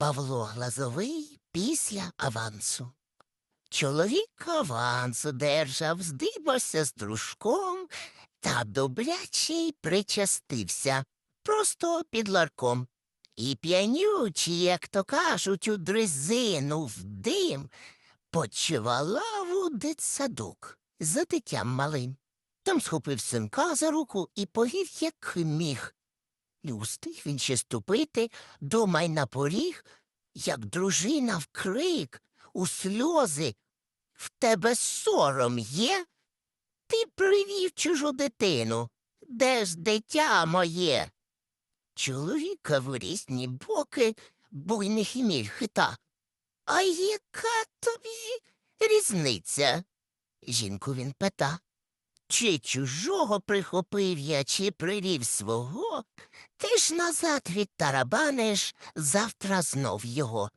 Павло Глазовий після авансу. Чоловік аванс одержав, здибався з дружком та добряче й причастився, просто під ларком. І п'янючий, як то кажуть, у дрезину в дим, почивала в дитсадок за дитям малим. Там схопив синка за руку і повів, як міг. Не устиг він ще ступити, дома й на поріг, як дружина в крик, у сльози. В тебе сором є? Ти привів чужу дитину. Де ж дитя моє? Чоловіка в різні боки буйних іміль хита. А яка тобі різниця? Жінку він пита. Чи чужого прихопив я, чи прирів свого, ти ж назад відтарабаниш завтра знов його.